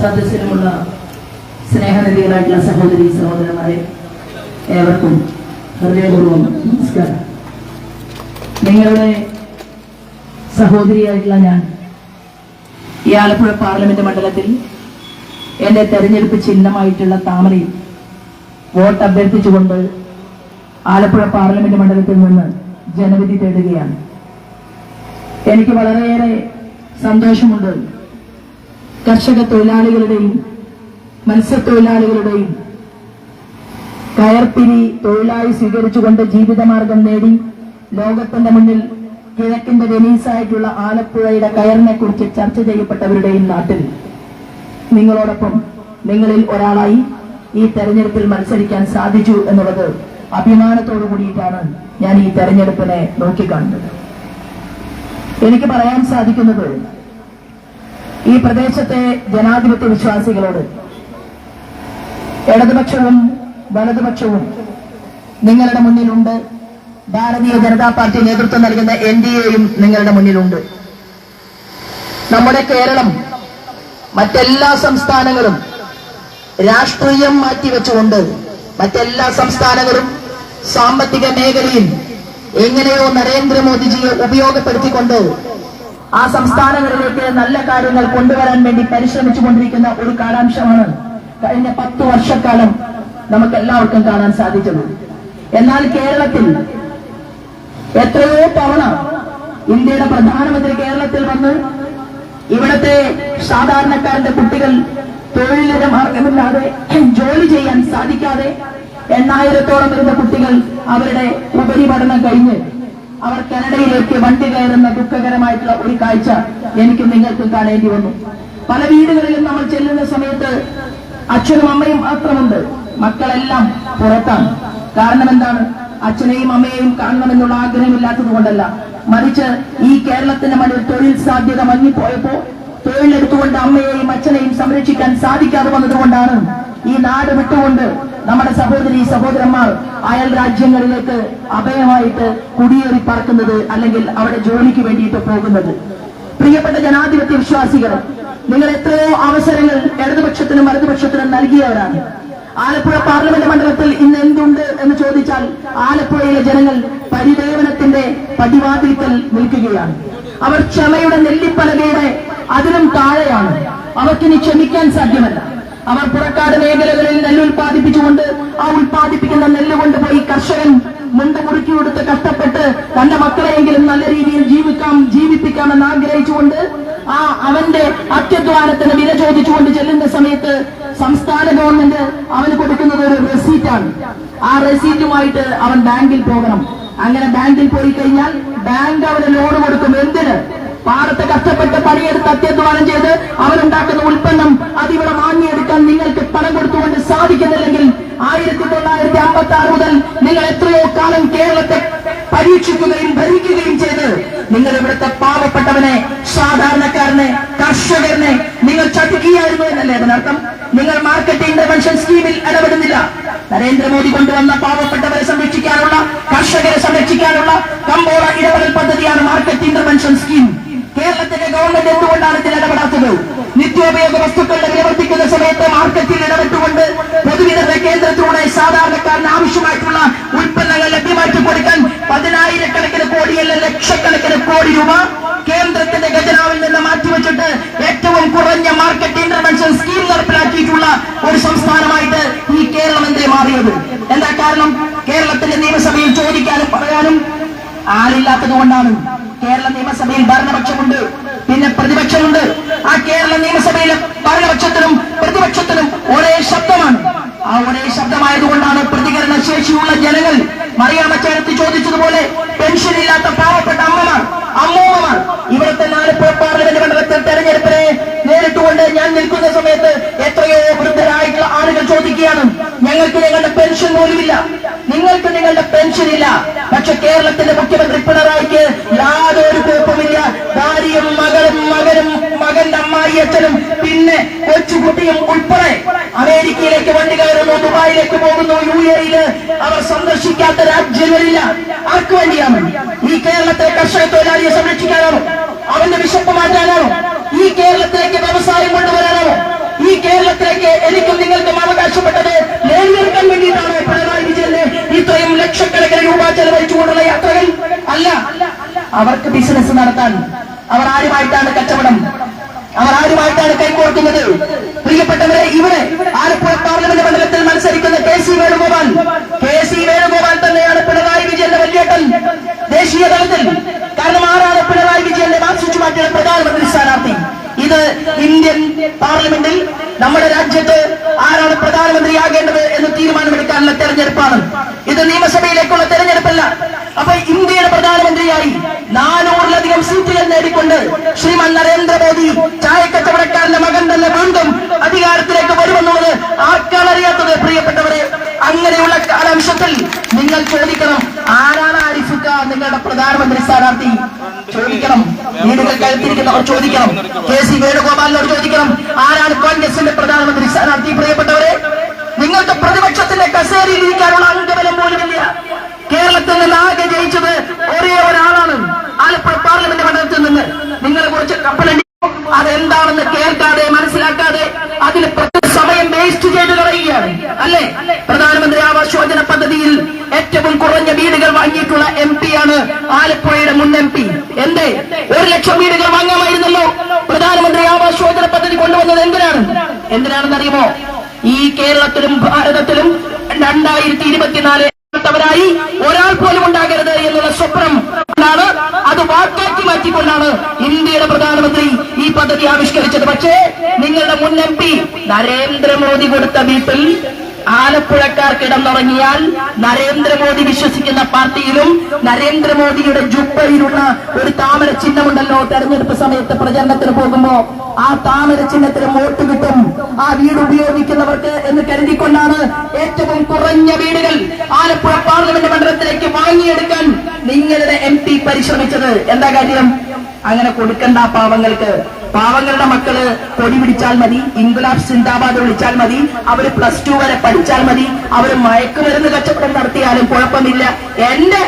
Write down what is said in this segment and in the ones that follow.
സദസ്സിലുമുള്ള സ്നേഹനിധികളായിട്ടുള്ള സഹോദരി സഹോദരന്മാരെ ഏവർക്കും ഹൃദയപൂർവം നമസ്കാരം. നിങ്ങളുടെ സഹോദരിയായിട്ടുള്ള ഞാൻ ഈ ആലപ്പുഴ പാർലമെന്റ് മണ്ഡലത്തിൽ എന്റെ തെരഞ്ഞെടുപ്പ് ചിഹ്നമായിട്ടുള്ള താമരയിൽ വോട്ട് അഭ്യർത്ഥിച്ചുകൊണ്ട് ആലപ്പുഴ പാർലമെന്റ് മണ്ഡലത്തിൽ നിന്ന് ജനവിധി തേടുകയാണ്. എനിക്ക് വളരെയേറെ സന്തോഷമുണ്ട് കർഷക തൊഴിലാളികളുടെയും മത്സ്യത്തൊഴിലാളികളുടെയും കയർപ്പിരി തൊഴിലായി സ്വീകരിച്ചുകൊണ്ട് ജീവിതമാർഗം നേടി ലോകത്തിന്റെ മുന്നിൽ കിഴക്കിന്റെ വെനീസായിട്ടുള്ള ആലപ്പുഴയുടെ കയറിനെ കുറിച്ച് ചർച്ച ചെയ്യപ്പെട്ടവരുടെയും നാട്ടിൽ നിങ്ങളോടൊപ്പം നിങ്ങളിൽ ഒരാളായി ഈ തെരഞ്ഞെടുപ്പിൽ മത്സരിക്കാൻ സാധിച്ചു എന്നുള്ളത് അഭിമാനത്തോടു കൂടിയിട്ടാണ് ഞാൻ ഈ തെരഞ്ഞെടുപ്പിനെ നോക്കിക്കാണുന്നത്. എനിക്ക് പറയാൻ സാധിക്കുന്നത് ഈ പ്രദേശത്തെ ജനാധിപത്യ വിശ്വാസികളോട് ഇടതുപക്ഷവും വലതുപക്ഷവും നിങ്ങളുടെ മുന്നിലുണ്ട്. ഭാരതീയ ജനതാ പാർട്ടി നേതൃത്വം നൽകുന്ന എൻ ഡി എയും നിങ്ങളുടെ മുന്നിലുണ്ട്. നമ്മുടെ കേരളം മറ്റെല്ലാ സംസ്ഥാനങ്ങളും രാഷ്ട്രീയം മാറ്റിവെച്ചുകൊണ്ട് മറ്റെല്ലാ സംസ്ഥാനങ്ങളും സാമ്പത്തിക മേഖലയിൽ എങ്ങനെയോ നരേന്ദ്രമോദിജിയെ ഉപയോഗപ്പെടുത്തിക്കൊണ്ട് ആ സംസ്ഥാനങ്ങളിലേക്ക് നല്ല കാര്യങ്ങൾ കൊണ്ടുവരാൻ വേണ്ടി പരിശ്രമിച്ചുകൊണ്ടിരിക്കുന്ന ഒരു കാലാംശമാണ് കഴിഞ്ഞ പത്ത് വർഷക്കാലം നമുക്ക് എല്ലാവർക്കും കാണാൻ സാധിച്ചത്. എന്നാൽ കേരളത്തിൽ എത്രയോ തവണ ഇന്ത്യയുടെ പ്രധാനമന്ത്രി കേരളത്തിൽ വന്ന് ഇവിടത്തെ സാധാരണക്കാരന്റെ കുട്ടികൾ തൊഴിലിന് മാർഗമില്ലാതെ ജോലി ചെയ്യാൻ സാധിക്കാതെ എണ്ണായിരത്തോളം വരുന്ന കുട്ടികൾ അവരുടെ ഉപരിപഠനം കഴിഞ്ഞ് അവർ കനഡയിലേക്ക് വണ്ടി കയറുന്ന ദുഃഖകരമായിട്ടുള്ള ഒരു കാഴ്ച എനിക്ക് നിങ്ങൾക്കും കാണേണ്ടി വന്നു. പല വീടുകളിലും നമ്മൾ ചെല്ലുന്ന സമയത്ത് അച്ഛനും അമ്മയും മാത്രമുണ്ട്. മക്കളെല്ലാം പുറത്താണ്. കാരണം എന്താണ്? അച്ഛനെയും അമ്മയെയും കാണണമെന്നുള്ള ആഗ്രഹമില്ലാത്തത് കൊണ്ടല്ല. മറിച്ച് ഈ കേരളത്തിന്റെ മണ്ണിൽ തൊഴിൽ സാധ്യത മങ്ങിപ്പോയപ്പോ തൊഴിലെടുത്തുകൊണ്ട് അമ്മയെയും അച്ഛനെയും സംരക്ഷിക്കാൻ സാധിക്കാതെ വന്നതുകൊണ്ടാണ് ഈ നാട് വിട്ടുകൊണ്ട് നമ്മുടെ സഹോദരി സഹോദരന്മാർ അയൽ രാജ്യങ്ങളിലേക്ക് അഭയമായിട്ട് കുടിയേറി പറക്കുന്നത് അല്ലെങ്കിൽ അവിടെ ജോലിക്ക് വേണ്ടിയിട്ട് പോകുന്നത്. പ്രിയപ്പെട്ട ജനാധിപത്യ വിശ്വാസികൾ നിങ്ങൾ എത്രയോ അവസരങ്ങൾ ഇടതുപക്ഷത്തിനും വലതുപക്ഷത്തിനും നൽകിയവരാണ്. ആലപ്പുഴ പാർലമെന്റ് മണ്ഡലത്തിൽ ഇന്ന് എന്തുണ്ട് എന്ന് ചോദിച്ചാൽ ആലപ്പുഴയിലെ ജനങ്ങൾ പരിദേവനത്തിന്റെ പടിവാതിൽക്കൽ നിൽക്കുകയാണ്. അവർ ക്ഷമയുടെ നെല്ലിപ്പലകയുടെ അതിനും താഴെയാണ്. അവർക്കിനി ക്ഷമിക്കാൻ സാധ്യമല്ല. അവർ പുറക്കാട് മേഖലകളിൽ നെല്ല് ഉൽപ്പാദിപ്പിച്ചുകൊണ്ട് ആ ഉൽപ്പാദിപ്പിക്കുന്ന നെല്ല് കൊണ്ടുപോയി കർഷകൻ മുണ്ട മുറുക്കി കൊടുത്ത് കഷ്ടപ്പെട്ട് തന്റെ മക്കളെയെങ്കിലും നല്ല രീതിയിൽ ജീവിക്കാം ജീവിപ്പിക്കാമെന്ന് ആഗ്രഹിച്ചുകൊണ്ട് ആ അവന്റെ അത്യധ്വാനത്തിന് വില ചോദിച്ചുകൊണ്ട് ചെല്ലുന്ന സമയത്ത് സംസ്ഥാന ഗവൺമെന്റ് അവന് കൊടുക്കുന്നത് ഒരു റെസീറ്റാണ്. ആ റെസീറ്റുമായിട്ട് അവൻ ബാങ്കിൽ പോകണം. അങ്ങനെ ബാങ്കിൽ പോയി കഴിഞ്ഞാൽ ബാങ്ക് അവന് ലോൺ കൊടുക്കും. എന്തിന്? പാടത്ത് കഷ്ടപ്പെട്ട് പണിയെടുത്ത് അത്യധ്വാനം ചെയ്ത് അവരുണ്ടാക്കുന്ന ഉൽപ്പന്നം അതിവിടെ വാങ്ങിയെടുക്കാൻ നിങ്ങൾക്ക് പണം കൊടുത്തുകൊണ്ട് സാധിക്കുന്നില്ലെങ്കിൽ ആയിരത്തി തൊള്ളായിരത്തി അമ്പത്തി ആറ് മുതൽ നിങ്ങൾ എത്രയോ കാലം കേരളത്തെ പരീക്ഷിക്കുകയും ഭരിക്കുകയും ചെയ്ത് നിങ്ങൾ ഇവിടുത്തെ പാവപ്പെട്ടവനെ സാധാരണക്കാരനെ കർഷകരനെ നിങ്ങൾ ചതിക്കുകയായിരുന്നു എന്നല്ലേ അതിനർത്ഥം? നിങ്ങൾ മാർക്കറ്റ് ഇന്റർവെൻഷൻ സ്കീമിൽ ഇടപെടുന്നില്ല. നരേന്ദ്രമോദി കൊണ്ടുവന്ന പാവപ്പെട്ടവരെ സംരക്ഷിക്കാനുള്ള കർഷകരെ സംരക്ഷിക്കാനുള്ള കമ്പോള ഇടപെടൽ പദ്ധതിയാണ് മാർക്കറ്റ് ഇന്റർവെൻഷൻ സ്കീം കേരളത്തിലെ ഗവൺമെന്റ് എന്തുകൊണ്ടാണ് ഇതിൽ ഇടപെടാത്തത്? നിത്യോപയോഗ വസ്തുക്കളുടെ വില സമയത്ത് മാർക്കറ്റിൽ ഇടപെട്ടുകൊണ്ട് പൊതുവിതരണ കേന്ദ്രത്തിലൂടെ സാധാരണക്കാരന് ആവശ്യമായിട്ടുള്ള ഉൽപ്പന്നങ്ങൾ ലഭ്യമാക്കി കൊടുക്കാൻ പതിനായിരക്കണക്കിന് കോടിയല്ല ലക്ഷക്കണക്കിന് കോടി രൂപ കേന്ദ്രത്തിന്റെ ഖജനാവിൽ നിന്ന് മാറ്റിവെച്ചിട്ട് ഏറ്റവും കുറഞ്ഞ മാർക്കറ്റ് ഇന്റർവെൻഷൻ സ്കീം നടപ്പിലാക്കിയിട്ടുള്ള ഒരു സംസ്ഥാനമായിട്ട് ഈ കേരളം എന്തേ മാറിയത്? എന്താ കാരണം? കേരളത്തിന്റെ നിയമസഭയിൽ ചോദിക്കാനും പറയാനും ആളില്ലാത്തത് കൊണ്ടാണ്. കേരള നിയമസഭയിൽ ഭരണപക്ഷമുണ്ട്. പിന്നെ പ്രതിപക്ഷമുണ്ട്. ആ കേരള നിയമസഭയിലെ ഭരണപക്ഷത്തിനും പ്രതിപക്ഷത്തിനും ഒരേ ശബ്ദമാണ്. ആ ഒരേ ശബ്ദമായതുകൊണ്ടാണ് പ്രതികരണ ശേഷിയുള്ള ജനങ്ങൾ മറിയാമച്ചേരത്ത് ചോദിച്ചതുപോലെ പെൻഷൻ ഇല്ലാത്ത പാവപ്പെട്ട അമ്മമാർ അമ്മൂമ്മമാർ. ഇവിടുത്തെ നാലിപ്പോൾ പാർലമെന്റ് മണ്ഡലത്തിൽ തെരഞ്ഞെടുപ്പിനെ നേരിട്ടുകൊണ്ട് ഞാൻ നിൽക്കുന്ന സമയത്ത് എത്രയോ വൃദ്ധരായിട്ടുള്ള ആളുകൾ ചോദിക്കുകയാണ് ഞങ്ങൾക്ക് ഞങ്ങളുടെ പെൻഷൻ പോലുമില്ല. നിങ്ങൾക്ക് നിങ്ങളുടെ പെൻഷൻ ഇല്ല. പക്ഷെ കേരളത്തിന്റെ മുഖ്യമന്ത്രി പിണറായിക്ക് യാതൊരു കുഴപ്പമില്ല ഭാര്യയും മകളും മകനും മകന്റെ അമ്മായി അച്ഛനും പിന്നെ കൊച്ചുകുട്ടിയും ഉൾപ്പെടെ അമേരിക്കയിലേക്ക് വണ്ടി കയറുന്നു ദുബായിലേക്ക് പോകുന്നു യു എയിൽ അവർ സന്ദർശിക്കാത്ത രാജ്യങ്ങളില്ല. ആർക്ക് വേണ്ടിയാണ്? ഈ കേരളത്തെ കർഷക തൊഴിലാളിയെ സംരക്ഷിക്കാനാണോ? അവന്റെ വിശപ്പ് മാറ്റാനാണോ? ഈ കേരളത്തിലേക്ക് വ്യവസായം കൊണ്ടുവരാനാണോ? ഈ കേരളത്തിലേക്ക് എനിക്കും നിങ്ങൾക്കും അവകാശപ്പെട്ടത് നേടിയെടുക്കാൻ വേണ്ടിയിട്ടാണ് പിണറായി വിജയന് ഇത്രയും ലക്ഷക്കണക്കിന് രൂപ ചെലവഴിച്ചുകൊണ്ടുള്ള യാത്രകൾ. അല്ല അവർക്ക് ബിസിനസ് നടത്താൻ അവർ ആരുമായിട്ടാണ് കച്ചവടം? അവർ ആരുമായിട്ടാണ് കൈകോർക്കുന്നത്? പ്രിയപ്പെട്ടവരെ ഇവിടെ ആലപ്പുഴ പാർലമെന്റ് മണ്ഡലത്തിൽ മത്സരിക്കുന്ന K C Venugopal. K C Venugopal തന്നെയാണ് പിണറായി വിജയന്റെ വല്യേട്ടൻ ദേശീയ തലത്തിൽ. കാരണം ആരാണ് പിണറായി വിജയന്റെ വാസിച്ചു മാറ്റിയ പ്രധാനമന്ത്രി സ്ഥാനാർത്ഥി? ഇത് ഇന്ത്യൻ പാർലമെന്റിൽ നമ്മുടെ രാജ്യത്ത് ആരാണ് പ്രധാനമന്ത്രിയാകേണ്ടത് എന്ന് തീരുമാനമെടുക്കാനുള്ള തെരഞ്ഞെടുപ്പാണ്. ഇത് നിയമസഭയിലേക്കുള്ള തെരഞ്ഞെടുപ്പല്ല. അപ്പൊ ഇന്ത്യയുടെ പ്രധാനമന്ത്രിയായി നാനൂറിലധികം സീറ്റുകൾ നേടിക്കൊണ്ട് ശ്രീമാൻ നരേന്ദ്രമോദി ചായക്കച്ചവടക്കാരന്റെ മകൻ തന്നെ വീണ്ടും അധികാരത്തിലേക്ക് വരുമെന്നുള്ളത് ആർക്കാണ് അറിയാത്തത്? പ്രിയപ്പെട്ടവരെ അങ്ങനെയുള്ള കാലാംശത്തിൽ നിങ്ങൾ ചോദിക്കണം ആരാണ് ആരിഫുക്ക നിങ്ങളുടെ പ്രധാനമന്ത്രി സ്ഥാനാർത്ഥി? ചോദിക്കണം. വീടുകൾ കഴുത്തിരിക്കുന്നവർ ചോദിക്കണം. കെ സി വേണുഗോപാലിനോട് ചോദിക്കണം ആരാണ് കോൺഗ്രസിന്റെ പ്രധാനമന്ത്രി സ്ഥാനാർത്ഥി പ്രിയപ്പെട്ടവരെ നിങ്ങൾക്ക് പ്രതിപക്ഷത്തിന്റെ കസേരയിൽ ഇരിക്കാനുള്ള അംഗബലം പോലുമില്ല കേരളത്തിൽ നിന്ന് ആകെ ജയിച്ചത് ഒരേ ഒരാളാണ് ആലപ്പുഴ പാർലമെന്റ് മണ്ഡലത്തിൽ നിന്ന് നിങ്ങളെ കുറിച്ച് കപ്പലണ്ടി അതെന്താണെന്ന് കേൾക്കാതെ മനസ്സിലാക്കാതെ അതിന് പ്രത്യേക സമയം വേസ്റ്റ് ചെയ്ത് കളയുകയാണ് അല്ലേ പ്രധാനമന്ത്രി ആവാസ് യോജന പദ്ധതിയിൽ ഏറ്റവും കുറഞ്ഞ വീടുകൾ വാങ്ങിയിട്ടുള്ള എം ആണ് ആലപ്പുഴയുടെ മുൻ എം പി എന്തേ ഒരു ലക്ഷം വീടുകൾ വാങ്ങാമായിരുന്നല്ലോ പ്രധാനമന്ത്രി ആവാസ് യോജന പദ്ധതി കൊണ്ടുവന്നത് എന്തിനാണ് എന്തിനാണെന്ന് അറിയുമോ ഈ കേരളത്തിലും ഭാരതത്തിലും രണ്ടായിരത്തി ഇരുപത്തിനാല് ായി ഒരാൾ പോലും ഉണ്ടാകരുത് എന്നുള്ള സ്വപ്നം ആണ് അത് വാക്കാക്കി മാറ്റിക്കൊണ്ടാണ് ഇന്ത്യയുടെ പ്രധാനമന്ത്രി ഈ പദ്ധതി ആവിഷ്കരിച്ചത്. പക്ഷേ നിങ്ങളുടെ മുൻ എം പി നരേന്ദ്രമോദി കൊടുത്ത വീട്ടിൽ ആലപ്പുഴക്കാർ കിടന്നുറങ്ങിയാൽ നരേന്ദ്രമോദി വിശ്വസിക്കുന്ന പാർട്ടിയിലും നരേന്ദ്രമോദിയുടെ ജുബയിലുള്ള ഒരു താമര ചിഹ്നമുണ്ടല്ലോ തെരഞ്ഞെടുപ്പ് സമയത്ത് പ്രചരണത്തിന് പോകുമ്പോ. ആ താമര ചിഹ്നത്തിന് വോട്ട് കിട്ടും. ആ വീട് ഉപയോഗിക്കുന്നവർക്ക് എന്ന് കരുതിക്കൊണ്ടാണ് ഏറ്റവും കുറഞ്ഞ വീടുകൾ ആലപ്പുഴ പാർലമെന്റ് മണ്ഡലത്തിലേക്ക് വാങ്ങിയെടുക്കാൻ നിങ്ങളുടെ എം പരിശ്രമിച്ചത്. എന്താ കാര്യം? അങ്ങനെ കൊടുക്കണ്ട പാവങ്ങൾക്ക്. പാവങ്ങളുടെ മക്കൾ പൊടി പിടിച്ചാൽ മതി ഇൻഗുലാബ് സിന്ദാബാദ് വിളിച്ചാൽ മതി അവർ പ്ലസ് ടു വരെ പഠിച്ചാൽ മതി അവർ മയക്കുമരുന്ന് കച്ചവടം നടത്തിയാലും കുഴപ്പമില്ല. എന്റെ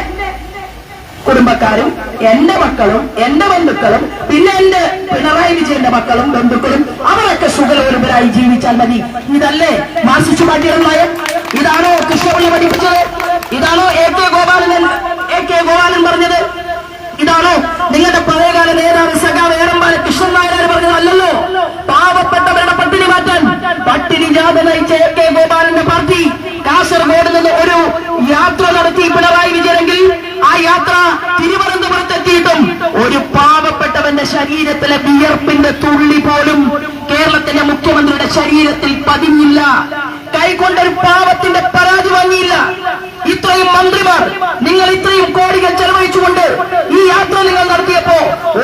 കുടുംബക്കാരും എന്റെ മക്കളും എന്റെ ബന്ധുക്കളും പിന്നെ എന്റെ പിണറായി വിജയന്റെ മക്കളും ബന്ധുക്കളും അവരൊക്കെ സുഖലോലുപരായി ജീവിച്ചാൽ മതി. ഇതല്ലേ? മാസിച്ചു മാറ്റിയ നയം ഇതാണോ കൃഷ്ണപിള്ള പഠിപ്പിച്ചത് ഇതാണോ എ കെ ഗോപാലൻ എ കെ ഗോപാലൻ പറഞ്ഞത് ഇതാണോ നിങ്ങളുടെ പഴയകാല നേതാവ് സഖാവ് ഏറമ്പാല പറഞ്ഞത് അല്ലല്ലോ? പാവപ്പെട്ടവരുടെ പട്ടിണി മാറ്റാൻ പട്ടിണി ജാഥ നയിച്ച എ കെ ഗോപാലന്റെ പാർട്ടി കാസർഗോഡ് നിന്ന് ഒരു യാത്ര നടത്തി പിണറായി വിജയനെങ്കിൽ ആ യാത്ര തിരുവനന്തപുരത്തെത്തിയിട്ടും ഒരു പാവപ്പെട്ടവന്റെ ശരീരത്തിലെ വിയർപ്പിന്റെ തുള്ളി പോലും കേരളത്തിന്റെ മുഖ്യമന്ത്രിയുടെ ശരീരത്തിൽ പതിഞ്ഞില്ല. കൈകൊണ്ടൊരു പാവത്തിന്റെ പരാതി വാങ്ങിയില്ല. ഇത്രയും മന്ത്രിമാർ നിങ്ങൾ ഇത്രയും കോടികൾ ചെലവഴിച്ചുകൊണ്ട് ഈ യാത്ര നിങ്ങൾ നടത്തിയപ്പോ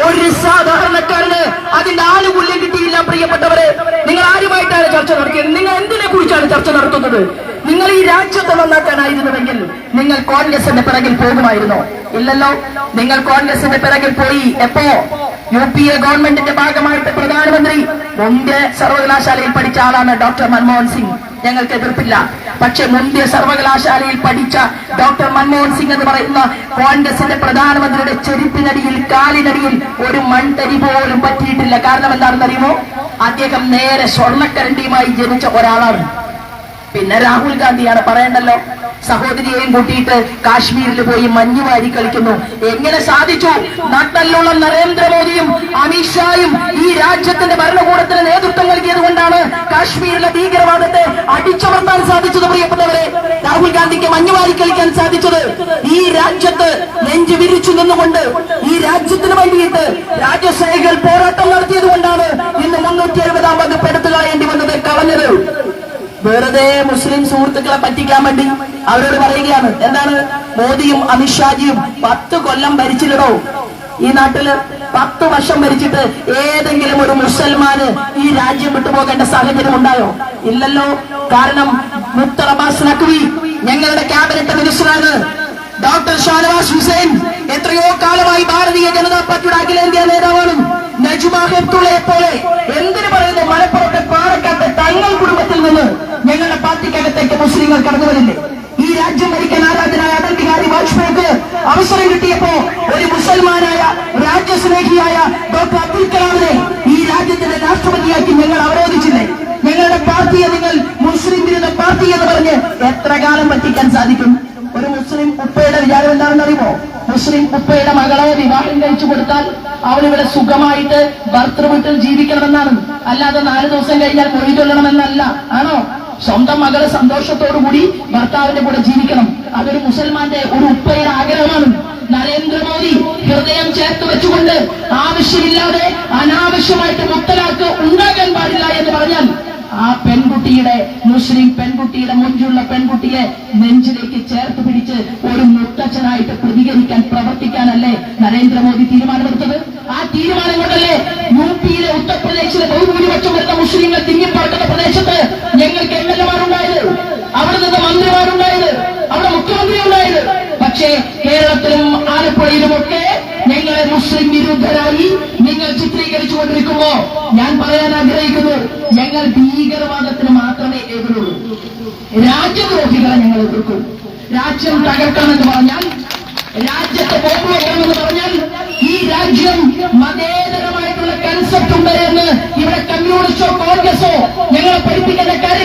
ഒരു സാധാരണക്കാരന് അതിന്റെ ആനുകൂല്യം കിട്ടിയില്ല പ്രിയപ്പെട്ടവരെ. നിങ്ങൾ ആരുമായിട്ടാണ് ചർച്ച നടത്തിയത്? നിങ്ങൾ എന്തിനെ കുറിച്ചാണ് ചർച്ച നടത്തുന്നത്? നിങ്ങൾ ഈ രാജ്യത്തെ നന്നാക്കാനായിരുന്നുവെങ്കിൽ നിങ്ങൾ കോൺഗ്രസിന്റെ പിറകിൽ പോകുമായിരുന്നോ? ഇല്ലല്ലോ. നിങ്ങൾ കോൺഗ്രസിന്റെ പിറകിൽ പോയി എപ്പോ? യു പി എ ഗവൺമെന്റിന്റെ ഭാഗമായിട്ട് പ്രധാനമന്ത്രി മുന്തിയ സർവകലാശാലയിൽ പഠിച്ച ആളാണ് ഡോക്ടർ മൻമോഹൻ സിംഗ്. ഞങ്ങൾക്ക് എതിർപ്പില്ല. പക്ഷെ മുന്തിയ സർവകലാശാലയിൽ പഠിച്ച ഡോക്ടർ മൻമോഹൻ സിംഗ് എന്ന് പറയുന്ന കോൺഗ്രസിന്റെ പ്രധാനമന്ത്രിയുടെ ചെരുപ്പിനടിയിൽ കാലിനടിയിൽ ഒരു മൺതരി പോലും പറ്റിയിട്ടില്ല. കാരണം എന്താണെന്ന് അറിയുമോ? അദ്ദേഹം നേരെ സ്വർണക്കരണ്ടിയുമായി ജനിച്ച ഒരാളാണ്. പിന്നെ രാഹുൽ ഗാന്ധിയാണ് പറയണ്ടല്ലോ. സഹോദരിയെയും കൂട്ടിയിട്ട് കാശ്മീരിൽ പോയി മഞ്ഞു വാരി കളിക്കുന്നു. എങ്ങനെ സാധിച്ചു? നാട്ടിലുള്ള നരേന്ദ്രമോദിയും അമിത്ഷായും ഈ രാജ്യത്തിന്റെ കൊണ്ടാണ് കാശ്മീരിലെ ഭീകരവാദത്തെ അടിച്ചമർത്താൻ സാധിച്ചത് പ്രിയപ്പെട്ടവരെ രാഹുൽ ഗാന്ധിക്ക് മഞ്ഞു വാരി കളിക്കാൻ സാധിച്ചത് ഈ രാജ്യത്ത് നെഞ്ചു വിരിച്ചു നിന്നുകൊണ്ട് ഈ രാജ്യത്തിന് വേണ്ടിയിട്ട് രാജ്യസേനകൾ പോരാട്ടം നടത്തിയത് കൊണ്ടാണ് ഇന്ന് മുന്നൂറ്റി എഴുപതാം വകുപ്പ് എടുത്തു കളയേണ്ടി വന്നത് കളഞ്ഞത്. വെറുതെ മുസ്ലിം സുഹൃത്തുക്കളെ പറ്റിക്കാൻ വേണ്ടി അവരോട് പറയുകയാണ് എന്താണ് മോദിയും അമിത്ഷാജിയും പത്ത് കൊല്ലം ഭരിച്ചില്ലടോ? ഈ നാട്ടിൽ പത്ത് വർഷം ഭരിച്ചിട്ട് ഏതെങ്കിലും ഒരു മുസൽമാന് ഈ രാജ്യം വിട്ടുപോകേണ്ട സാഹചര്യം ഉണ്ടായോ? ഇല്ലല്ലോ. കാരണം മുക്തർ അബ്ബാസ് നഖ്വി ഞങ്ങളുടെ ക്യാബിനറ്റ് മിനിസ്റ്ററാണ്. ഡോക്ടർ ഷാനവാസ് ഹുസൈൻ എത്രയോ കാലമായി ഭാരതീയ ജനതാ പാർട്ടിയുടെ അഖിലേന്ത്യാ നേതാവാണ്. നജ്മ പോലെ എന്തിനു പറയുന്നു? മലപ്പുറത്തെ പാറക്കാട്ടെ തങ്ങൾ കുടുംബത്തിൽ നിന്ന് ഞങ്ങളുടെ പാർട്ടിക്കകത്തേക്ക് മുസ്ലിങ്ങൾ കടന്നു വരില്ലേ? രാജ്യം ഭരിക്കാൻ ആരാധനായ അടൽ ബിഹാരി വാജ്പേയിക്ക് അവസരം കിട്ടിയപ്പോ ഒരു മുസൽമാനായ രാജ്യസ്നേഹിയായ ഡോക്ടർ അബ്ദുൽ കലാമിനെ ഈ രാജ്യത്തിന്റെ രാഷ്ട്രപതിയാക്കി ഞങ്ങൾ അവരോധിച്ചില്ലേ? ഞങ്ങളുടെ പാർട്ടിയെ നിങ്ങൾ മുസ്ലിം വിരുദ്ധ പാർട്ടി എന്ന് പറഞ്ഞ് എത്ര കാലം പറ്റിക്കാൻ സാധിക്കും? ഒരു മുസ്ലിം ഉപ്പയുടെ വിചാരം എന്താണെന്ന് വിവാഹം കഴിച്ചു കൊടുത്താൽ അവൾ ഇവിടെ സുഖമായിട്ട് ഭർത്തൃ വീട്ടിൽ ജീവിക്കണമെന്നാണ്. അല്ലാതെ നാല് ദിവസം കഴിഞ്ഞാൽ പൊഴി ചൊല്ലണമെന്നല്ല. ആണോ? സ്വന്തം മകൾ സന്തോഷത്തോടുകൂടി ഭർത്താവിന്റെ കൂടെ ജീവിക്കണം. അതൊരു മുസൽമാന്റെ ഒരു ഉപ്പയുടെ ആഗ്രഹമാണ്. നരേന്ദ്രമോദി ഹൃദയം ചേർത്ത് വെച്ചുകൊണ്ട് ആവശ്യമില്ലാതെ അനാവശ്യമായിട്ട് മുത്തലാക്ക് ഉണ്ടാകാൻ പാടില്ല എന്ന് പറഞ്ഞാൽ ആ പെൺകുട്ടിയുടെ മുസ്ലിം പെൺകുട്ടിയുടെ മുഞ്ചുള്ള പെൺകുട്ടിയെ നെഞ്ചിലേക്ക് ചേർത്ത് പിടിച്ച് ഒരു മുത്തച്ഛനായിട്ട് പ്രതികരിക്കാൻ പ്രവർത്തിക്കാനല്ലേ നരേന്ദ്രമോദി തീരുമാനമെടുത്തത്? ആ തീരുമാനം കൊണ്ടല്ലേ യു പിയിലെ ഉത്തർപ്രദേശിലെ ബഹുഭൂരിപക്ഷം വരുന്ന മുസ്ലിങ്ങൾ തിങ്ങിപ്പറക്കുന്ന പ്രദേശത്ത് ഞങ്ങൾക്ക് എം എൽ എമാരുണ്ടായത്. അവിടെ നിന്ന് മന്ത്രിമാരുണ്ടായത്. അവിടെ മുഖ്യമന്ത്രി ഉണ്ടായത് പക്ഷേ കേരളത്തിലും ആലപ്പുഴയിലുമൊക്കെ ഞങ്ങളെ മുസ്ലിം വിരുദ്ധരായി നിങ്ങൾ ചിത്രീകരിച്ചു കൊണ്ടിരിക്കുമ്പോ ഞാൻ പറയാൻ ആഗ്രഹിക്കുന്നു ഞങ്ങൾ ഭീകരവാദത്തിന് മാത്രമേ എതിരുള്ളൂ. രാജ്യദ്രോഹികളെ ഞങ്ങൾ എതിർക്കും. രാജ്യം തകർക്കണമെന്ന് പറഞ്ഞാൽ രാജ്യത്തെ ബോംബ് പറഞ്ഞാൽ ഈ രാജ്യം മതേതരമായിട്ടുള്ള കൺസെപ്റ്റ് ഉണ്ട് എന്ന് ഇവിടെ കമ്മ്യൂണിസ്റ്റോ കോൺഗ്രസോ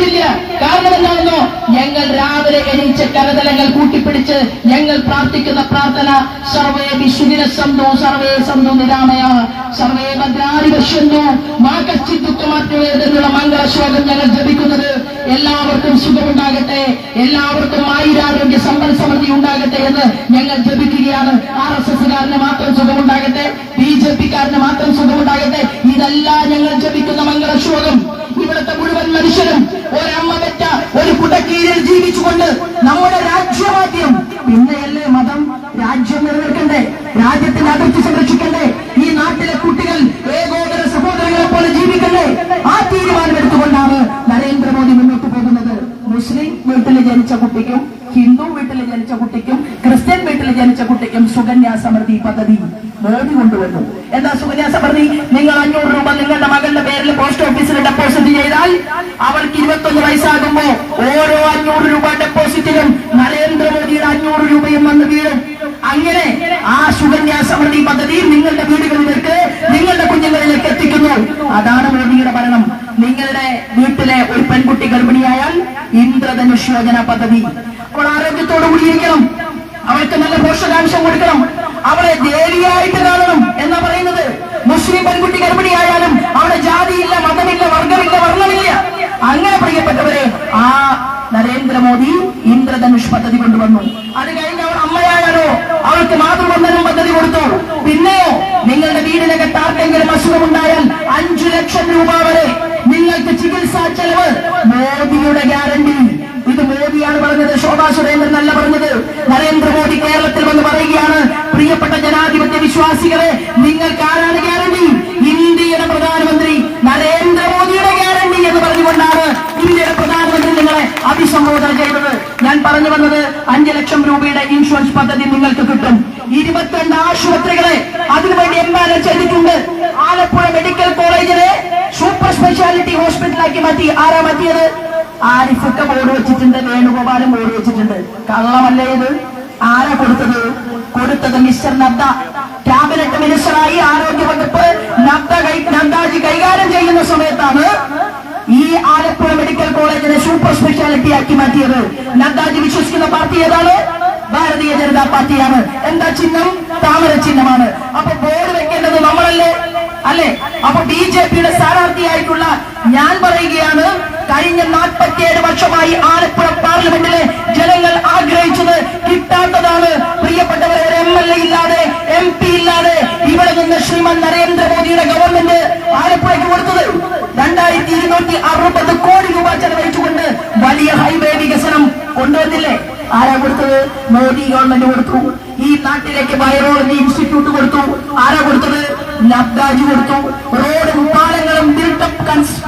പഠിപ്പിക്കേണ്ട കാരണം എന്താണെന്നോ? ഞങ്ങൾ രാവിലെ എണീച്ച് കരതലങ്ങൾ കൂട്ടിപ്പിടിച്ച് ഞങ്ങൾ പ്രാർത്ഥിക്കുന്ന പ്രാർത്ഥന സർവേ വിശുദിന സന്തോ സർവേ സന്തോ നിരാമയ സർവേ ഭദ്രാരി പശ്യന്തു മാ കശ്ചിത്തുമാറ്റുവേദനുള്ള മംഗളശ്ലോകം ഞങ്ങൾ ജപിക്കുന്നത് എല്ലാവർക്കും സുഖമുണ്ടാകട്ടെ എല്ലാവർക്കും ആയിരാരോഗ്യ സമ്പൽ സമൃദ്ധി ഉണ്ടാകട്ടെ എന്ന് ഞങ്ങൾ ജപിക്കുകയാണ്. ആർ എസ് എസ്സുകാരന് മാത്രം സുഖമുണ്ടാകട്ടെ ബി ജെ പിക്കാരന് മാത്രം സുഖമുണ്ടാകട്ടെ ഇതെല്ലാം ഞങ്ങൾ ജപിക്കുന്ന മംഗളശ്ലോകം ഇവിടുത്തെ മുഴുവൻ മനുഷ്യരും ഒരമ്മ വെച്ച ഒരു കുടക്കീഴിൽ ജീവിച്ചുകൊണ്ട് നമ്മുടെ രാജ്യമാദ്യം. പിന്നെയല്ലേ മതം? രാജ്യം നിലനിൽക്കണ്ടേ? രാജ്യത്തിന്റെ അതിർത്തി സംരക്ഷിക്കണ്ടേ? ഈ നാട്ടിലെ കുട്ടികൾ ഏകോദര സഹോദരങ്ങളെ പോലെ ജീവിക്കണ്ടേ? ആ തീരുമാനമെടുത്തുകൊണ്ടാണ് നരേന്ദ്രമോദി മുന്നോട്ട് പോകുന്നത്. മുസ്ലിം വീട്ടിൽ ജനിച്ച കുട്ടിക്കും ഹിന്ദു വീട്ടിൽ ജനിച്ച കുട്ടിക്കും ക്രിസ്ത്യൻ വീട്ടിൽ ജനിച്ച കുട്ടിക്കും സുകന്യാ സമൃദ്ധി പദ്ധതി മോദി കൊണ്ടുവന്നു. എന്താ സുകന്യാ സമൃദ്ധി നിങ്ങൾ അഞ്ഞൂറ് രൂപ നിങ്ങളുടെ മകളുടെ പേരിൽ പോസ്റ്റ് ഓഫീസിൽ ഡെപ്പോസിറ്റ് ചെയ്താൽ അവൾക്ക് ഇരുപത്തൊന്ന് വയസ്സാകുമ്പോ ഓരോ അഞ്ഞൂറ് രൂപ ഡെപ്പോസിറ്റിലും നരേന്ദ്രമോദിയുടെ അഞ്ഞൂറ് രൂപയും വന്ന് വീഴും. അങ്ങനെ ആ സുകന്യാ സമൃദ്ധി പദ്ധതി നിങ്ങളുടെ വീടുകളിലേക്ക് നിങ്ങളുടെ കുഞ്ഞുങ്ങളിലേക്ക് എത്തിക്കുന്നു. അതാണ് മോദിയുടെ ഭരണം. നിങ്ങളുടെ വീട്ടിലെ ഒരു പെൺകുട്ടി ഗർഭിണിയായാൽ ഇന്ദ്രധനുഷ് യോജന പദ്ധതി. അവൾ ആരോഗ്യത്തോടു കൂടി ഇരിക്കണം അവൾക്ക് നല്ല പോഷകാംശം കൊടുക്കണം. അവളെ ദേവിയായിട്ട് കാണണം എന്നാ പറയുന്നത് മുസ്ലിം പെൺകുട്ടി ഗർഭിണിയായാലും അവിടെ ജാതിയില്ല മതമില്ല വർഗമില്ല വർണമില്ല അങ്ങനെ പ്രിയപ്പെട്ടവരെ ആ നരേന്ദ്രമോദി ഇന്ദ്രധനുഷ് പദ്ധതി കൊണ്ടുവന്നു. അത് കഴിഞ്ഞ് അവൾ അമ്മയായാലോ? അവൾക്ക് മാതൃബന്ധനം പദ്ധതി കൊടുത്തു. പിന്നെയോ നിങ്ങളുടെ വീടിനകത്ത് ആർക്കെങ്കിലും അസുഖമുണ്ടായാൽ അഞ്ചു ലക്ഷം രൂപ വരെ നിങ്ങൾക്ക് ചികിത്സാ ചെലവ് മോദിയുടെ ഗ്യാരണ്ടി. ഇത് മോദിയാണ് പറഞ്ഞത് ശോഭാ സുരേന്ദ്രൻ അല്ല പറഞ്ഞത്. നരേന്ദ്രമോദി കേരളത്തിൽ വന്ന് പറയുകയാണ് പ്രിയപ്പെട്ട ജനാധിപത്യ വിശ്വാസികളെ നിങ്ങൾക്ക് ആരാണ് ഗ്യാരണ്ടി? ഇന്ത്യയുടെ പ്രധാനമന്ത്രി നരേന്ദ്രമോദിയുടെ ഗ്യാരണ്ടി എന്ന് പറഞ്ഞുകൊണ്ടാണ് ഇന്ത്യയുടെ പ്രധാനമന്ത്രി നിങ്ങളെ അഭിസംബോധന ചെയ്തത്. ഞാൻ പറഞ്ഞു വന്നത് അഞ്ചു ലക്ഷം രൂപയുടെ ഇൻഷുറൻസ് പദ്ധതി നിങ്ങൾക്ക് കിട്ടും. ഇരുപത്തിരണ്ട് ആശുപത്രികളെ അതിനുവേണ്ടി എംപാനൽ ചെയ്തിട്ടുണ്ട്. ആലപ്പുഴ മെഡിക്കൽ കോളേജിലെ സൂപ്പർ സ്പെഷ്യാലിറ്റി ഹോസ്പിറ്റലാക്കി മാറ്റി. ആരാ മാറ്റിയത്? ആരിഫൊക്കെ ബോർഡ് വെച്ചിട്ടുണ്ട് വേണുഗോപാലും ബോർഡ് വെച്ചിട്ടുണ്ട്. കള്ളമല്ലേ ഇത്? ആരാ കൊടുത്തത്? കൊടുത്തത് മിസ്റ്റർ നദ്ദ. ക്യാബിനറ്റ് മിനിസ്റ്ററായി ആരോഗ്യ വകുപ്പ് നദ്ദ നദ്ദാജി കൈകാര്യം ചെയ്യുന്ന സമയത്താണ് ഈ ആലപ്പുഴ മെഡിക്കൽ കോളേജിനെ സൂപ്പർ സ്പെഷ്യാലിറ്റി ആക്കി മാറ്റിയത്. നദ്ദാജി വിശ്വസിക്കുന്ന പാർട്ടി ഏതാണ്? ഭാരതീയ ജനതാ പാർട്ടിയാണ്. എന്താ ചിഹ്നം? താമര ചിഹ്നമാണ്. അപ്പൊ ബോർഡ് വെക്കേണ്ടത് നമ്മളല്ലേ? അല്ലെ? അപ്പൊ ബി ജെ പിയുടെ സ്ഥാനാർത്ഥിയായിട്ടുള്ള ഞാൻ പറയുകയാണ് കഴിഞ്ഞ നാൽപ്പത്തിയേഴ് വർഷമായി ആലപ്പുഴ പാർലമെന്റിലെ ജനങ്ങൾ ആഗ്രഹിച്ചത് കിട്ടാത്തതാണ്. പ്രിയപ്പെട്ടവരെ ഒരു എം എൽ എ ഇല്ലാതെ എം പി ഇല്ലാതെ ഇവിടെ നിന്ന് ശ്രീമൻ നരേന്ദ്രമോദിയുടെ ഗവൺമെന്റ് ആലപ്പുഴയ്ക്ക് കൊടുത്തത് രണ്ടായിരത്തി ഇരുന്നൂറ്റി അറുപത് കോടി രൂപ ചെലവഴിച്ചുകൊണ്ട് വലിയ ഹൈവേ വികസനം കൊണ്ടുവന്നില്ലേ ആരാ കൊടുത്തത്? മോദി ഗവൺമെന്റ് കൊടുത്തു. ഈ നാട്ടിലേക്ക് ബയോളജി ഇൻസ്റ്റിറ്റ്യൂട്ട് കൊടുത്തു. ആരാ കൊടുത്തത്? നബ്ദാജി കൊടുത്തു. റോഡ് പാലങ്ങളും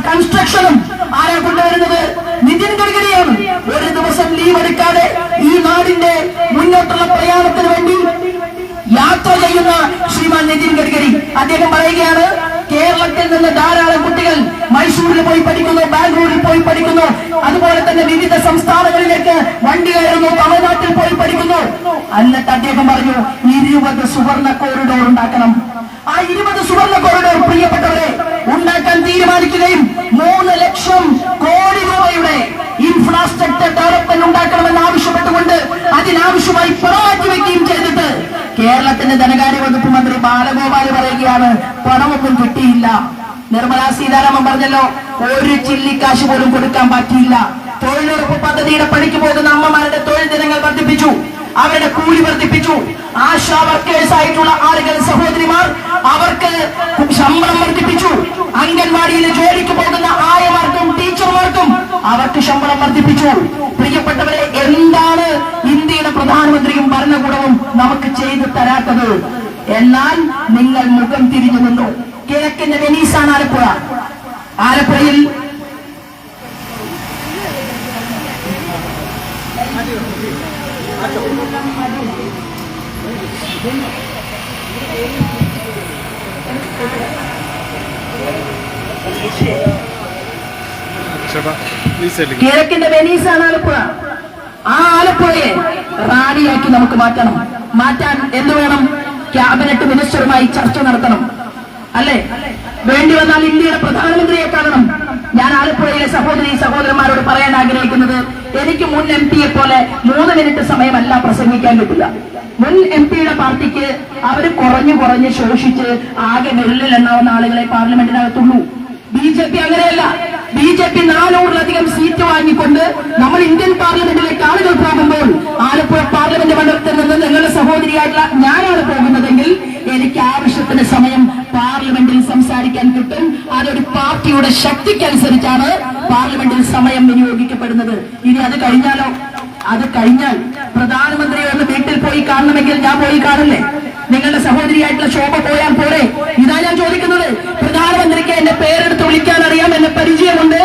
കൺസ്ട്രക്ഷനും ആരാ കൊണ്ടുവരുന്നത്? നിതിൻ ഗഡ്കരിയാണ്. ഒരു ദിവസം ലീവ് എടുക്കാതെ ഈ നാടിന്റെ മുന്നോട്ടുള്ള പ്രയാണത്തിന് വേണ്ടി യാത്ര ചെയ്യുന്ന ശ്രീമാൻ നിതിൻ ഗഡ്കരി. അദ്ദേഹം പറയുകയാണ് കേരളത്തിൽ നിന്ന് ധാരാളം കുട്ടികൾ മൈസൂരിൽ പോയി പഠിക്കുന്നു ബാംഗ്ലൂരിൽ പോയി പഠിക്കുന്നു. അതുപോലെ തന്നെ വിവിധ സംസ്ഥാനങ്ങളിലേക്ക് വണ്ടി കയറുന്നു തമിഴ്നാട്ടിൽ പോയി പഠിക്കുന്നു. എന്നിട്ട് അദ്ദേഹം പറഞ്ഞു ഇരുപത് സുവർണ കോറിഡോർ ഉണ്ടാക്കണം. ആ ഇരുപത് സുവർണ കോറിഡോർ പ്രിയപ്പെട്ടവരെ ഉണ്ടാക്കാൻ തീരുമാനിക്കുകയും മൂന്ന് ലക്ഷം കോടി രൂപയുടെ ഇൻഫ്രാസ്ട്രക്ചർ ഡെവലപ്മെന്റ് ഉണ്ടാക്കണമെന്ന് ആവശ്യപ്പെട്ടുകൊണ്ട് അതിനാവശ്യമായി പണം മാറ്റിവെക്കുകയും ചെയ്തിട്ട് കേരളത്തിന്റെ ധനകാര്യ വകുപ്പ് മന്ത്രി ബാലഗോപാൽ പറയുകയാണ് പണമൊന്നും കിട്ടിയില്ല. നിർമ്മലാ സീതാരാമൻ പറഞ്ഞല്ലോ ഒരു ചില്ലിക്കാശ് പോലും കൊടുക്കാൻ പറ്റിയില്ല. തൊഴിലുറപ്പ് പദ്ധതിയുടെ പണിക്ക് പോകുന്ന അമ്മമാരുടെ തൊഴിൽ ദിനങ്ങൾ വർദ്ധിപ്പിച്ചു അവരുടെ കൂലി വർദ്ധിപ്പിച്ചു. ആശാ വർക്കേഴ്സ് ആയിട്ടുള്ള ആളുകൾ സഹോദരിമാർ അവർക്ക് ശമ്പളം വർദ്ധിപ്പിച്ചു. അംഗൻവാടിയിലെ ജോലിക്ക് പോകുന്ന ആയമാർക്കും ടീച്ചർമാർക്കും അവർക്ക് ശമ്പളം വർദ്ധിപ്പിച്ചു. പ്രിയപ്പെട്ടവരെ എന്താണ് ഇന്ത്യയുടെ പ്രധാനമന്ത്രിയും ഭരണകൂടവും നമുക്ക് ചെയ്തു തരാത്തത്? എന്നാൽ നിങ്ങൾ മുഖം തിരിഞ്ഞു നിന്നു. കിഴക്കിന്റെ വെനീസാണ് ആലപ്പുഴ. ആലപ്പുഴയിൽ കിഴക്കിന്റെ വെനീസാണ് ആലപ്പുഴ. ആ ആലപ്പുഴയെ റാണിയാക്കി നമുക്ക് മാറ്റണം. മാറ്റാൻ എന്ത് വേണം? ക്യാബിനറ്റ് മിനിസ്റ്ററുമായി ചർച്ച നടത്തണം. അല്ലേ? വേണ്ടി വന്നാൽ ഇന്ത്യയുടെ പ്രധാനമന്ത്രിയെ കാണണം. ഞാൻ ആലപ്പുഴയിലെ സഹോദരി സഹോദരന്മാരോട് പറയാൻ ആഗ്രഹിക്കുന്നത് എനിക്ക് മുൻ എം പിയെ പോലെ മൂന്ന് മിനിറ്റ് സമയമല്ല പ്രസംഗിക്കാൻ പറ്റില്ല മുൻ എം പിയുടെ പാർട്ടിക്ക് അവർ കുറഞ്ഞു കുറഞ്ഞ് ശോഷിച്ച് ആകെ വിരലിൽ എണ്ണാവുന്ന ആളുകളെ പാർലമെന്റിനകത്തുള്ളൂ. ബി ജെ പി അങ്ങനെയല്ല. ബി ജെ പി നാനൂറിലധികം സീറ്റ് വാങ്ങിക്കൊണ്ട് നമ്മൾ ഇന്ത്യൻ പാർലമെന്റിലേക്ക് ആളുകൾ പോകുമ്പോൾ ആലപ്പുഴ പാർലമെന്റ് മണ്ഡലത്തിൽ നിന്ന് നിങ്ങളുടെ സഹോദരിയായിട്ടുള്ള ഞാനാണ് പോകുന്നതെങ്കിൽ എനിക്ക് ആവശ്യത്തിന് സമയം പാർലമെന്റിൽ സംസാരിക്കാൻ കിട്ടും. അതൊരു പാർട്ടിയുടെ ശക്തിക്കനുസരിച്ചാണ് പാർലമെന്റിൽ സമയം വിനിയോഗിക്കപ്പെടുന്നത്. ഇനി അത് കഴിഞ്ഞാലോ? അത് കഴിഞ്ഞാൽ പ്രധാനമന്ത്രിയെ ഒന്ന് വീട്ടിൽ പോയി കാണണമെങ്കിൽ ഞാൻ പോയി കാണില്ലേ നിങ്ങളുടെ സഹോദരിയായിട്ടുള്ള ശോഭ പോയാൽ പോരെ. ഇതാ ഞാൻ ചോദിക്കുന്നത്. പ്രധാനമന്ത്രിക്ക് എന്റെ പേരെടുത്ത് വിളിക്കാൻ അറിയാം എന്നെ പരിചയമുണ്ട്.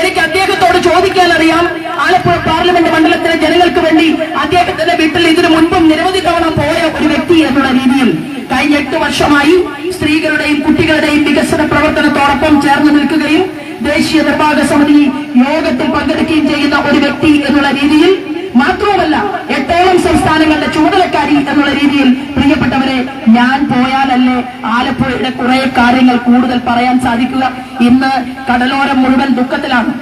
എനിക്ക് അദ്ദേഹത്തോട് ചോദിക്കാൻ അറിയാം. ആലപ്പുഴ പാർലമെന്റ് മണ്ഡലത്തിലെ ജനങ്ങൾക്ക് വേണ്ടി അദ്ദേഹത്തിന്റെ വീട്ടിൽ ഇതിനു മുൻപും നിരവധി തവണ പോയ ഒരു വ്യക്തി എന്നുള്ള രീതിയിൽ കഴിഞ്ഞ എട്ട് വർഷമായി സ്ത്രീകളുടെയും കുട്ടികളുടെയും വികസന പ്രവർത്തനത്തോടൊപ്പം ചേർന്ന് നിൽക്കുകയും ദേശീയ നിർവാഹക സമിതി യോഗത്തിൽ പങ്കെടുക്കുകയും ചെയ്യുന്ന ഒരു വ്യക്തി എന്നുള്ള രീതിയിൽ മാത്രവുമല്ല എട്ടോളം സംസ്ഥാനങ്ങളുടെ ചുമതലക്കാരി എന്നുള്ള രീതിയിൽ പ്രിയപ്പെട്ടവരെ ഞാൻ പോയാലല്ലേ ആലപ്പുഴയുടെ കുറെ കാര്യങ്ങൾ കൂടുതൽ പറയാൻ സാധിക്കുക. ഇന്ന് കടലോരം മുഴുവൻ ദുഃഖത്തിലാണ്.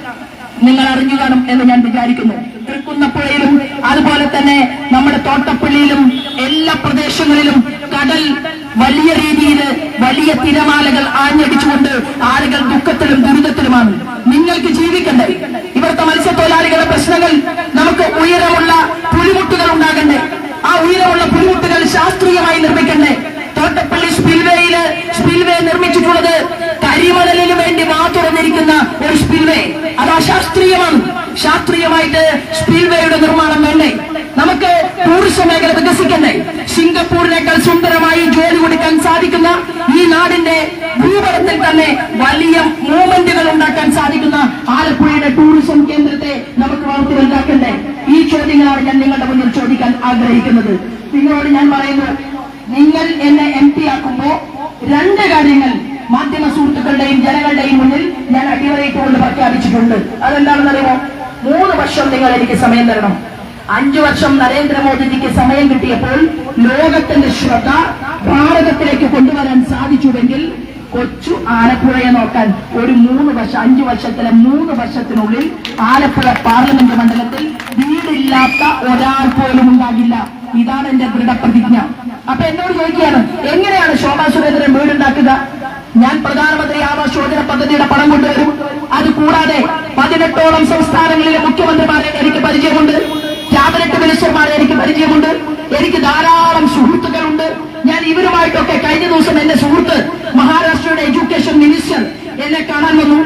നിങ്ങൾ അറിഞ്ഞു കാണും എന്ന് ഞാൻ വിചാരിക്കുന്നു. തൃക്കുന്നപ്പുഴയിലും അതുപോലെ തന്നെ നമ്മുടെ തോട്ടപ്പള്ളിയിലും എല്ലാ പ്രദേശങ്ങളിലും കടൽ വലിയ രീതിയിൽ വലിയ തിരമാലകൾ ആഞ്ഞടിച്ചുകൊണ്ട് ആളുകൾ ദുഃഖത്തിലും ദുരിതത്തിലുമാണ്. നിങ്ങൾക്ക് ജീവിക്കണ്ടേ? ഇവിടുത്തെ മത്സ്യത്തൊഴിലാളികളുടെ പ്രശ്നങ്ങൾ നമുക്ക് ഉയരമുള്ള പുലിമുട്ടുകൾ ഉണ്ടാകണ്ടേ? ആ ഉയരമുള്ള പുലിമുട്ടുകൾ ശാസ്ത്രീയമായി നിർമ്മിക്കണ്ടേ? തോട്ടപ്പള്ളി സ്പിൽവേയിൽ സ്പിൽവേ നിർമ്മിച്ചിട്ടുള്ളത് കരിമണലിന് വേണ്ടി മാതുറന്നിരിക്കുന്ന ഒരു സ്പിൽവേ. അത് അശാസ്ത്രീയമാണ്. ശാസ്ത്രീയമായിട്ട് സ്പിൽവേയുടെ നിർമ്മാണം വേണ്ടേ? നമുക്ക് ടൂറിസം മേഖല വികസിക്കണ്ടേ സിംഗപ്പൂരിനേക്കാൾ സുന്ദരമായി ജോലി കൊടുക്കാൻ സാധിക്കുന്ന ഈ നാടിന്റെ ഭൂപടത്തിൽ തന്നെ വലിയ മൂവ്മെന്റുകൾ ഉണ്ടാക്കാൻ സാധിക്കുന്ന ആലപ്പുഴയുടെ ടൂറിസം കേന്ദ്രത്തെ നമുക്ക് വളർത്തി വലുതാക്കണ്ടേ ഈ ചോദ്യങ്ങളാണ് ഞാൻ നിങ്ങളുടെ മുന്നിൽ ചോദിക്കാൻ ആഗ്രഹിക്കുന്നത്. നിങ്ങളോട് ഞാൻ പറയുന്നു നിങ്ങൾ എന്നെ എം പി ആക്കുമ്പോ രണ്ട് കാര്യങ്ങൾ മാധ്യമ സുഹൃത്തുക്കളുടെയും ജനങ്ങളുടെയും മുന്നിൽ ഞാൻ അടിവരയിട്ടുകൊണ്ട് പ്രഖ്യാപിച്ചിട്ടുണ്ട്. അതെന്താണെന്നറിയുമോ? മൂന്ന് വർഷം നിങ്ങൾ എനിക്ക് സമയം തരണം. അഞ്ചു വർഷം നരേന്ദ്രമോദിജിക്ക് സമയം കിട്ടിയപ്പോൾ ലോകത്തിന്റെ ശ്രദ്ധ ഭാരതത്തിലേക്ക് കൊണ്ടുവരാൻ സാധിച്ചുവെങ്കിൽ കൊച്ചു ആലപ്പുഴയെ നോക്കാൻ ഒരു മൂന്ന് വർഷം അഞ്ചു വർഷത്തിലെ മൂന്ന് വർഷത്തിനുള്ളിൽ ആലപ്പുഴ പാർലമെന്റ് മണ്ഡലത്തിൽ വീടില്ലാത്ത ഒരാൾ പോലും ഉണ്ടാകില്ല. ഇതാണ് എന്റെ ദൃഢപ്രതിജ്ഞ. അപ്പൊ എന്നോട് ചോദിക്കുകയാണ് എങ്ങനെയാണ് ശോഭാ സുരേന്ദ്രൻ വീടുണ്ടാക്കുക? ഞാൻ പ്രധാനമന്ത്രി ആവാസ് യോജന പദ്ധതിയുടെ പണം കൊണ്ടുവരും. അത് കൂടാതെ പതിനെട്ടോളം സംസ്ഥാനങ്ങളിലെ മുഖ്യമന്ത്രിമാരെ എനിക്ക് പരിചയമുണ്ട്. ക്യാബിനറ്റ് മിനിസ്റ്റർമാരെ എനിക്ക് പരിചയമുണ്ട്. എനിക്ക് ധാരാളം സുഹൃത്തുക്കളുണ്ട്. ഞാൻ ഇവരുമായിട്ടൊക്കെ കഴിഞ്ഞ ദിവസം എന്റെ സുഹൃത്ത് മഹാരാഷ്ട്രയുടെ എഡ്യൂക്കേഷൻ മിനിസ്റ്റർ എന്നെ കാണാൻ വന്നു.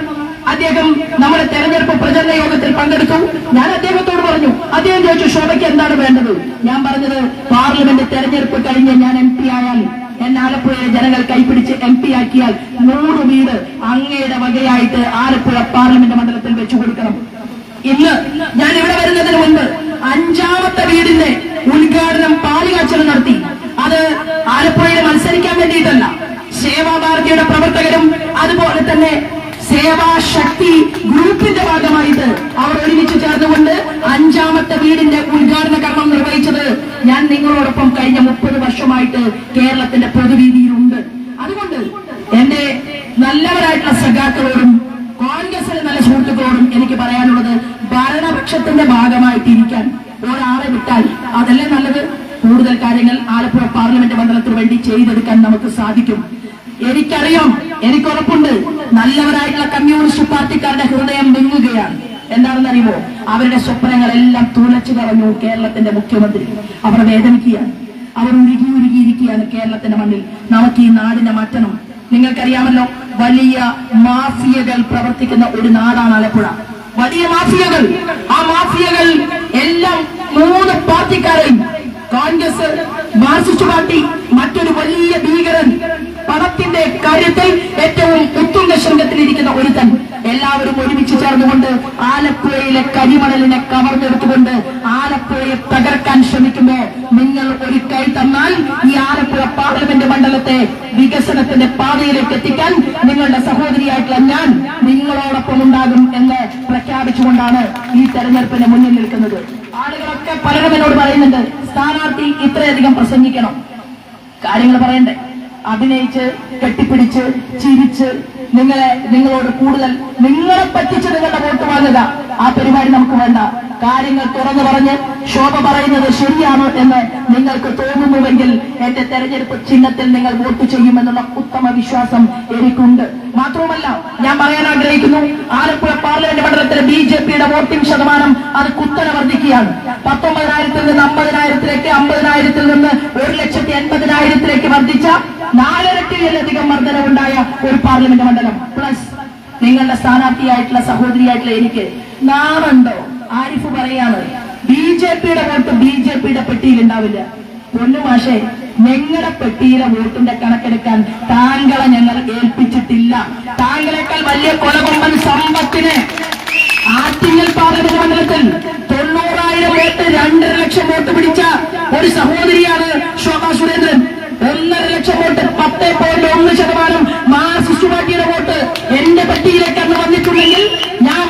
അദ്ദേഹം നമ്മുടെ തെരഞ്ഞെടുപ്പ് പ്രചരണ യോഗത്തിൽ പങ്കെടുത്തു. ഞാൻ അദ്ദേഹത്തോട് പറഞ്ഞു അദ്ദേഹം ചോദിച്ചു ശോഭയ്ക്ക് എന്താണ് വേണ്ടത്? ഞാൻ പറഞ്ഞത് പാർലമെന്റ് തെരഞ്ഞെടുപ്പ് കഴിഞ്ഞ് ഞാൻ എം പി ആയാൽ എന്നെ ആലപ്പുഴയിലെ ജനങ്ങൾ കൈപിടിച്ച് എം പി ആക്കിയാൽ നൂറ് വീട് അങ്ങയുടെ വകയായിട്ട് ആലപ്പുഴ പാർലമെന്റ് മണ്ഡലത്തിൽ വെച്ചു കൊടുക്കണം. ഇന്ന് ഞാൻ ഇവിടെ വരുന്നതിന് മുൻപ് അഞ്ചാമത്തെ വീടിന്റെ ഉദ്ഘാടനം പാലുകാച്ചൽ നടത്തി. അത് ആലപ്പുഴയിൽ മത്സരിക്കാൻ വേണ്ടിയിട്ടല്ല. സേവാഭാരതിയുടെ പ്രവർത്തകരും അതുപോലെ തന്നെ സേവാശക്തി ഗ്രൂപ്പിന്റെ ഭാഗമായിട്ട് അവർ ഒരുമിച്ച് ചേർന്നുകൊണ്ട് അഞ്ചാമത്തെ വീടിന്റെ ഉദ്ഘാടന കർമ്മം നിർവഹിച്ചത് ഞാൻ നിങ്ങളോടൊപ്പം കഴിഞ്ഞ മുപ്പത് വർഷമായിട്ട് കേരളത്തിന്റെ പൊതുവീതിയിലുണ്ട്. അതുകൊണ്ട് എന്റെ നല്ലവരായിട്ടുള്ള സഖാക്കളോടും കോൺഗ്രസിലെ നല്ല സുഹൃത്തുക്കളോടും എനിക്ക് പറയാനുള്ളത് ഭരണപക്ഷത്തിന്റെ ഭാഗമായി തിരിക്കാൻ ഒരാളെ വിട്ടാൽ അതല്ലേ നല്ലത്? കൂടുതൽ കാര്യങ്ങൾ ആലപ്പുഴ പാർലമെന്റ് മണ്ഡലത്തിന് വേണ്ടി ചെയ്തെടുക്കാൻ നമുക്ക് സാധിക്കും. എനിക്കറിയാം എനിക്ക് ഉറപ്പുണ്ട് നല്ലവരായിട്ടുള്ള കമ്മ്യൂണിസ്റ്റ് പാർട്ടിക്കാരുടെ ഹൃദയം നീങ്ങുകയാണ് എന്താണെന്ന് അറിയുമോ അവരുടെ സ്വപ്നങ്ങളെല്ലാം തുലച്ചു കളഞ്ഞു കേരളത്തിന്റെ മുഖ്യമന്ത്രി. അവർ വേദനിക്കുകയാണ്. അവർ ഉരുകി ഉരുകിയിരിക്കുകയാണ് കേരളത്തിന്റെ മണ്ണിൽ. നമുക്ക് ഈ നാടിനെ മാറ്റണം. നിങ്ങൾക്കറിയാമല്ലോ വലിയ മാഫിയകൾ പ്രവർത്തിക്കുന്ന ഒരു നാടാണ് ആലപ്പുഴ. വലിയ മാഫിയകൾ. ആ മാഫിയകൾ എല്ലാം മൂന്ന് പാർട്ടിക്കാരെയും കോൺഗ്രസ് മാർസിസ്റ്റ് പാർട്ടി മറ്റൊരു വലിയ ഭീകരൻ പണത്തിന്റെ കാര്യത്തിൽ ഏറ്റവും ഉത്തുംഗ ശൃംഗത്തിലിരിക്കുന്ന ഒരുത്തൻ. എല്ലാവരും ഒരുമിച്ച് ചേർന്നുകൊണ്ട് ആലപ്പുഴയിലെ കരിമണലിനെ കവർന്നെടുത്തുകൊണ്ട് ആലപ്പുഴയെ തകർക്കാൻ ശ്രമിക്കുമ്പോ നിങ്ങൾ ഒരു കൈ തന്നാൽ ഈ ആലപ്പുഴ പാർലമെന്റ് മണ്ഡലത്തെ വികസനത്തിന്റെ പാതയിലേക്ക് എത്തിക്കാൻ നിങ്ങളുടെ സഹോദരിയായിട്ടുള്ള ഞാൻ നിങ്ങളോടൊപ്പം ഉണ്ടാകും എന്ന് പ്രഖ്യാപിച്ചുകൊണ്ടാണ് ഈ തെരഞ്ഞെടുപ്പിന് മുന്നിൽ നിൽക്കുന്നത്. ആളുകളൊക്കെ പലരും എന്നോട് പറയുന്നുണ്ട് സ്ഥാനാർത്ഥി ഇത്രയധികം പ്രസംഗിക്കണം. കാര്യങ്ങൾ പറയണ്ടേ? അഭിനയിച്ച് കെട്ടിപ്പിടിച്ച് ചിരിച്ച് നിങ്ങളെ നിങ്ങളോട് കൂടുതൽ നിങ്ങളെ പറ്റിച്ച് നിങ്ങളുടെ വോട്ട് വാങ്ങുക. ആ പരിപാടി നമുക്ക് വേണ്ട. കാര്യങ്ങൾ തുറന്നു പറഞ്ഞ് ശോഭ പറയുന്നത് ശരിയാണോ എന്ന് നിങ്ങൾക്ക് തോന്നുന്നുവെങ്കിൽ എന്റെ തെരഞ്ഞെടുപ്പ് ചിഹ്നത്തിൽ നിങ്ങൾ വോട്ട് ചെയ്യുമെന്നുള്ള ഉത്തമ വിശ്വാസം എനിക്കുണ്ട്. മാത്രവുമല്ല ഞാൻ പറയാൻ ആഗ്രഹിക്കുന്നു ആലപ്പുഴ പാർലമെന്റ് മണ്ഡലത്തിലെ ബി ജെ പിയുടെ വോട്ടിംഗ് ശതമാനം അത് കുത്തനെ വർദ്ധിക്കുകയാണ് പത്തൊമ്പതിനായിരത്തിൽ നിന്ന് അമ്പതിനായിരത്തിലേക്ക് അമ്പതിനായിരത്തിൽ നിന്ന് ഒരു ലക്ഷത്തി എൺപതിനായിരത്തിലേക്ക് വർദ്ധിച്ച നാലരട്ടിയിലധികം വർധനവുണ്ടായ ഒരു പാർലമെന്റ് മണ്ഡലം. പ്ലസ് നിങ്ങളുടെ സ്ഥാനാർത്ഥിയായിട്ടുള്ള സഹോദരിയായിട്ടുള്ള എനിക്ക് നാളുണ്ടോ ആരിഫ് പറയാണ്. ബി ജെ പിയുടെ വോട്ട് ബി ജെ പിയുടെ പെട്ടിയിൽ ഉണ്ടാവില്ല. പൊന്നു മാഷെ ഞങ്ങളുടെ പെട്ടിയിലെ വോട്ടിന്റെ കണക്കെടുക്കാൻ താങ്കളെ ഞങ്ങൾ ഏൽപ്പിച്ചിട്ടില്ല. താങ്കളെക്കാൾ വലിയ കൊലകൊമ്പൻ സമ്പത്തിന് ആറ്റിങ്ങൽ പാർലമെന്റ് മണ്ഡലത്തിൽ തൊണ്ണൂറായിരം വോട്ട് രണ്ടര ലക്ഷം വോട്ട് പിടിച്ച ഒരു സഹോദരിയാണ് ശോഭാ സുരേന്ദ്രൻ. ഒന്നര ലക്ഷം വോട്ട് പത്ത് പോയിന്റ് ഒന്ന് ശതമാനം മാർക്സിസ്റ്റ് പാർട്ടിയുടെ വോട്ട് എന്റെ പെട്ടിയിലേക്ക് അന്ന് വന്നിട്ടുണ്ടെങ്കിൽ ഞാൻ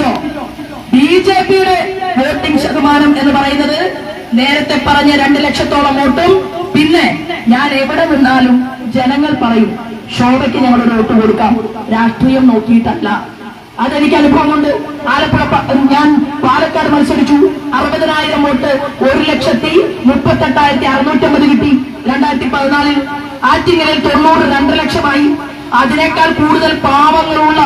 സൂക്ഷിച്ചോ ബി ജെ പിയുടെ വോട്ടിംഗ് ശതമാനം എന്ന് പറയുന്നത് നേരത്തെ പറഞ്ഞ രണ്ട് ലക്ഷത്തോളം വോട്ടും പിന്നെ ഞാൻ എവിടെ നിന്നാലും ജനങ്ങൾ പറയും ശോഭയ്ക്ക് ഞങ്ങളൊരു വോട്ട് കൊടുക്കാം. രാഷ്ട്രീയം നോക്കിയിട്ടല്ല. അതെനിക്ക് അനുഭവമുണ്ട്. ആലപ്പുഴ ഞാൻ പാലക്കാട് മത്സരിച്ചു. അറുപതിനായിരം വോട്ട് ഒരു ലക്ഷത്തി മുപ്പത്തെട്ടായിരത്തി അറുന്നൂറ്റമ്പത് കിട്ടി രണ്ടായിരത്തി പതിനാലിൽ ആറ്റിങ്ങലിൽ തൊണ്ണൂറ് രണ്ട് ലക്ഷമായി. അതിനേക്കാൾ കൂടുതൽ പാവങ്ങളുള്ള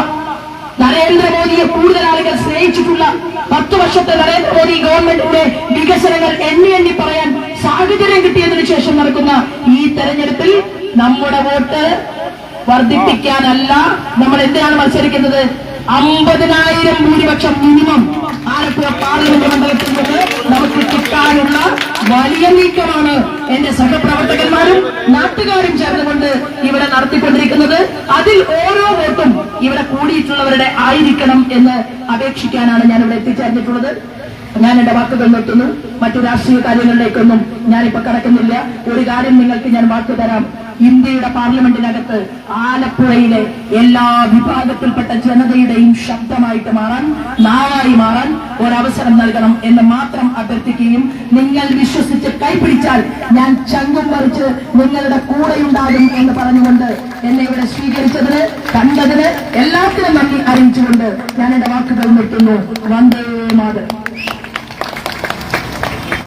നരേന്ദ്രമോദിയെ കൂടുതൽ ആളുകൾ സ്നേഹിച്ചിട്ടുള്ള പത്ത് വർഷത്തെ നരേന്ദ്രമോദി ഗവൺമെന്റിന്റെ വികസനങ്ങൾ എണ്ണി എണ്ണി പറയാൻ സാഹചര്യം കിട്ടിയതിനു ശേഷം നടക്കുന്ന ഈ തെരഞ്ഞെടുപ്പിൽ നമ്മുടെ വോട്ട് വർദ്ധിപ്പിക്കാനല്ല നമ്മൾ എന്തിനാണ് മത്സരിക്കുന്നത്? അമ്പതിനായിരം ഭൂരിപക്ഷം മിനിമം ആലപ്പുഴ പാർലമെന്റ് മണ്ഡലത്തിൽ നിന്ന് നമുക്ക് കിട്ടാനുള്ള നീക്കമാണ് എന്റെ സഹപ്രവർത്തകന്മാരും നാട്ടുകാരും ചേർന്നുകൊണ്ട് ഇവിടെ നടത്തിക്കൊണ്ടിരിക്കുന്നത്. അതിൽ ഓരോ വോട്ടും ഇവിടെ കൂടിയിട്ടുള്ളവരുടെ ആയിരിക്കണം എന്ന് അപേക്ഷിക്കാനാണ് ഞാൻ ഇവിടെ എത്തിച്ചേർന്നിട്ടുള്ളത്. ഞാൻ എന്റെ വാക്കുകൾ നിർത്തുന്നു. മറ്റു രാഷ്ട്രീയ കാര്യങ്ങളിലേക്കൊന്നും ഞാനിപ്പോ കടക്കുന്നില്ല. ഒരു കാര്യം നിങ്ങൾക്ക് ഞാൻ വാക്കു തരാം. ഇന്ത്യയുടെ പാർലമെന്റിനകത്ത് ആലപ്പുഴയിലെ എല്ലാ വിഭാഗത്തിൽപ്പെട്ട ജനതയുടെയും ശബ്ദമായിട്ട് മാറാൻ നാവായി മാറാൻ ഒരവസരം നൽകണം എന്ന് മാത്രം അഭ്യർത്ഥിക്കുകയും നിങ്ങൾ വിശ്വസിച്ച് കൈപിടിച്ചാൽ ഞാൻ ചങ്കും പറിച്ച് നിങ്ങളുടെ കൂടെയുണ്ടാകും എന്ന് പറഞ്ഞുകൊണ്ട് എന്നെ ഇവിടെ സ്വീകരിച്ചതിന് കണ്ടതിന് എല്ലാത്തിനും നന്ദി അറിയിച്ചുകൊണ്ട് ഞാൻ എന്റെ വാക്കുകൾ നിർത്തുന്നു. വന്ദേ മാതരം.